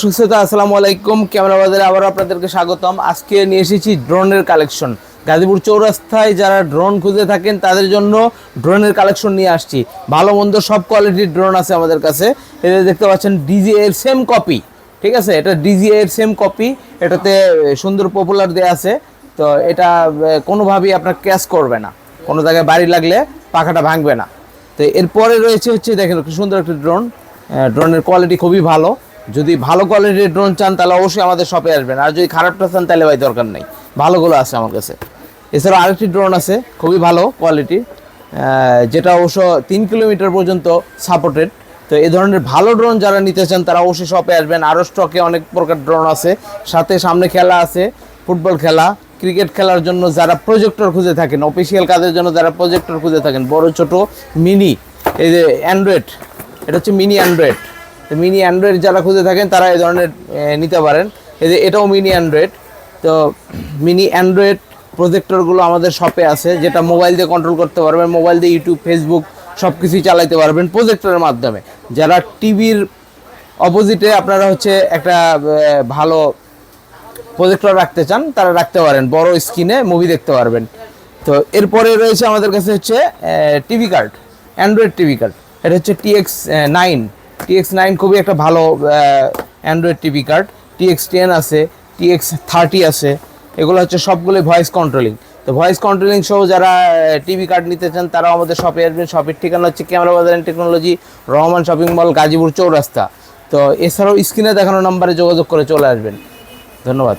সুস্থতা আসসালামু আলাইকুম। ক্যামেরা বাজারে আবার আপনাদেরকে স্বাগতম। আজকে নিয়ে এসেছি ড্রোনের কালেকশন। গাজীপুর চৌরাস্তায় যারা ড্রোন খুঁজে থাকেন, তাদের জন্য ড্রোনের কালেকশন নিয়ে আসছি। ভালো মন্দ সব কোয়ালিটির ড্রোন আছে আমাদের কাছে। এটা দেখতে পাচ্ছেন ডিজি এর সেম কপি। ঠিক আছে? এটা ডিজি এর সেম কপি। এটাতে সুন্দর পপুলার দেওয়া আছে। তো এটা কোনোভাবেই আপনার ক্যাশ করবে না। কোনো জায়গায় বাড়ি লাগলে পাখাটা ভাঙবে না। তো এরপরে রয়েছে হচ্ছে, দেখেন সুন্দর একটা ড্রোন। ড্রোনের কোয়ালিটি খুবই ভালো। যদি ভালো কোয়ালিটির ড্রোন চান, তাহলে অবশ্যই আমাদের শপে আসবেন। আর যদি খারাপটা চান, তাহলে ভাই দরকার নেই। ভালোগুলো আছে আমার কাছে। এছাড়া আরেকটি ড্রোন আছে, খুবই ভালো কোয়ালিটি যেটা অবশ্য তিন কিলোমিটার পর্যন্ত সাপোর্টেড তো এই ধরনের ভালো ড্রোন যারা নিতে চান, তারা অবশ্যই শপে আসবেন। আরও স্টকে অনেক প্রকার ড্রোন আছে। সাথে সামনে খেলা আছে, ফুটবল খেলা ক্রিকেট খেলার জন্য যারা প্রজেক্টর খুঁজে থাকেন অফিসিয়াল কাজের জন্য যারা প্রজেক্টর খুঁজে থাকেন, বড় ছোট মিনি এই যে অ্যান্ড্রয়েড এটা হচ্ছে মিনি অ্যান্ড্রয়েড মিনি অ্যান্ড্রয়েড যারা খুঁজে থাকেন, তারা এই ধরনের নিতে পারেন। এই যে এটাও মিনি অ্যান্ড্রয়েড তো মিনি অ্যান্ড্রয়েড প্রজেক্টরগুলো আমাদের শপে আছে, যেটা মোবাইল দিয়ে কন্ট্রোল করতে পারবেন মোবাইল দিয়ে ইউটিউব ফেসবুক সব কিছুই চালাইতে পারবেন প্রজেক্টরের মাধ্যমে। যারা টিভির অপোজিটে আপনারা হচ্ছে একটা ভালো প্রজেক্টর রাখতে চান, তারা রাখতে পারেন। বড় স্ক্রিনে মুভি দেখতে পারবেন। তো এরপরে রয়েছে আমাদের কাছে হচ্ছে TV card android TV card এটা হচ্ছে টিএক্স নাইন টিএক্স নাইন খুবই একটা ভালো android TV card TX ten আছে টিএক্স থার্টি আছে, এগুলো হচ্ছে সবগুলোই ভয়েস কন্ট্রোলিং তো ভয়েস কন্ট্রোলিং সহ যারা টিভি কার্ড নিতে চান তারা আমাদের শপে আসবেন। শপের ঠিকানা হচ্ছে camera Bazar and technology Rahman shopping mall Gazipur Chowrasta. তো এছাড়াও স্ক্রিনে দেখানো নাম্বারে যোগাযোগ করে চলে আসবেন। ধন্যবাদ।